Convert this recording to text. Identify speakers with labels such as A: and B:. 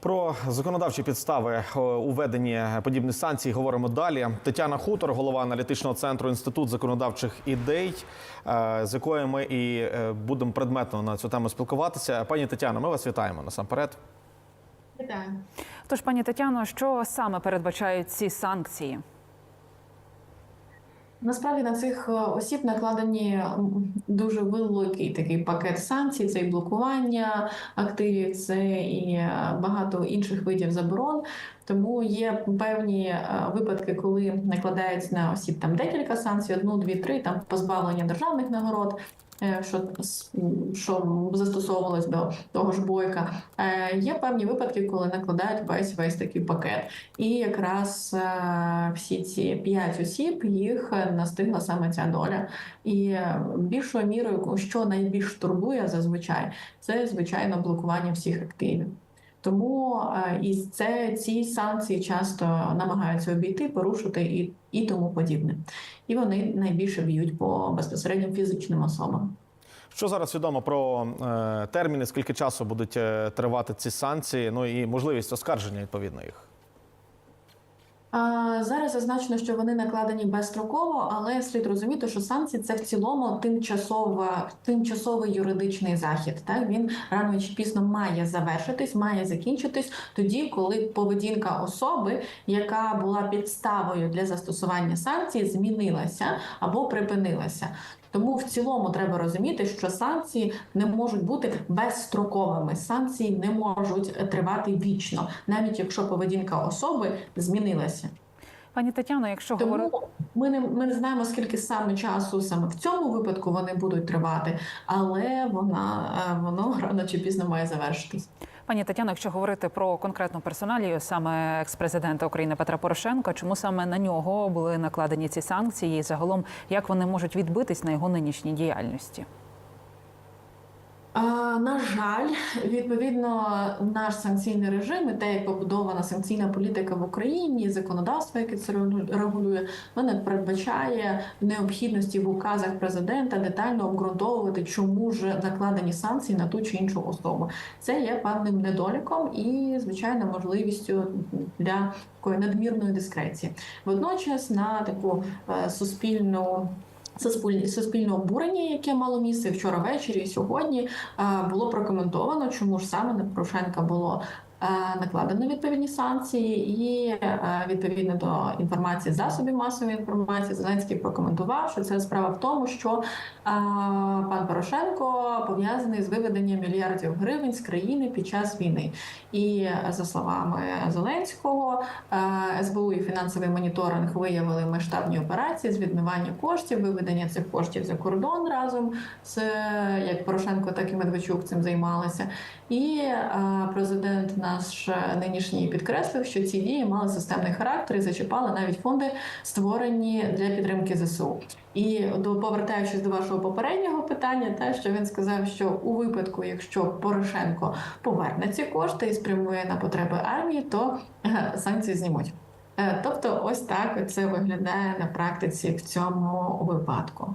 A: Про законодавчі підстави е, у веденні подібних санкцій говоримо далі. Тетяна Хутор, голова аналітичного центру інститут законодавчих ідей, е, з якою ми і е, будемо предметно на цю тему спілкуватися. Пані Тетяно, ми вас вітаємо насамперед.
B: Вітаю.
C: Тож, пані Тетяно, що саме передбачають ці санкції?
B: Насправді на цих е, осіб накладені дуже великий такий пакет санкцій. Це і блокування активів, це і е, багато інших видів заборон. Тому є певні е, випадки, коли накладають на осіб там декілька санкцій, одну, дві, три, там позбавлення державних нагород. Е, Що, що застосовувалось до того ж бойка, Е, є певні випадки, коли накладають весь весь такий пакет. І якраз е, всі ці п'ять осіб їх настигла саме ця доля. І більшою мірою, що найбільш турбує зазвичай, це звичайно блокування всіх активів. Тому е, і це ці санкції часто намагаються обійти, порушити і, і тому подібне. І вони найбільше б'ють по безпосередньо фізичним особам.
A: Що зараз відомо про е, терміни, скільки часу будуть е, тривати ці санкції, ну і можливість оскарження відповідно їх?
B: Зараз зазначено, що вони накладені безстроково, але слід розуміти, що санкції це в цілому тимчасова, тимчасовий юридичний захід. Так він рано чи пізно має завершитись, має закінчитись тоді, коли поведінка особи, яка була підставою для застосування санкцій, змінилася або припинилася. Тому в цілому треба розуміти, що санкції не можуть бути безстроковими. Санкції не можуть тривати вічно, навіть якщо поведінка особи змінилася.
C: Пані Тетяно, якщо говорити
B: ми не ми не знаємо, скільки саме часу саме в цьому випадку вони будуть тривати, але вона е, воно рано чи пізно має завершитись.
C: Пані Тетяно, якщо говорити про конкретну персоналію, саме екс-президента України Петра Порошенка, чому саме на нього були накладені ці санкції, і загалом як вони можуть відбитись на його нинішній діяльності?
B: На жаль, відповідно, наш санкційний режим і те, як побудована санкційна політика в Україні, законодавство, яке це регулює, воно не передбачає необхідності в указах президента детально обґрунтовувати, чому ж накладені санкції на ту чи іншу особу. Це є певним недоліком і, звичайно, можливістю для такої надмірної дискреції. Водночас на таку е, суспільну. Суспіль- Суспільне обурення, яке мало місце вчора ввечері сьогодні, е, було прокоментовано, чому ж саме на Порошенка було накладено відповідні санкції, і е, відповідно до інформації засобів масової інформації, Зеленський прокоментував, що це справа в тому, що е, пан Порошенко пов'язаний з виведенням мільярдів гривень з країни під час війни. І е, за словами Зеленського, е, СБУ і фінансовий моніторинг виявили масштабні операції з відмивання коштів, виведення цих коштів за кордон разом з е, як Порошенко, так і Медведчук цим займалися. І е, президент наш нинішній підкреслив, що ці дії мали системний характер і зачіпали навіть фонди, створені для підтримки ЗСУ. І до повертаючись до вашого попереднього питання, те, що він сказав, що у випадку, якщо Порошенко поверне ці кошти і спрямує на потреби армії, то е, санкції знімуть. Е, Тобто, ось так це виглядає на практиці в цьому випадку.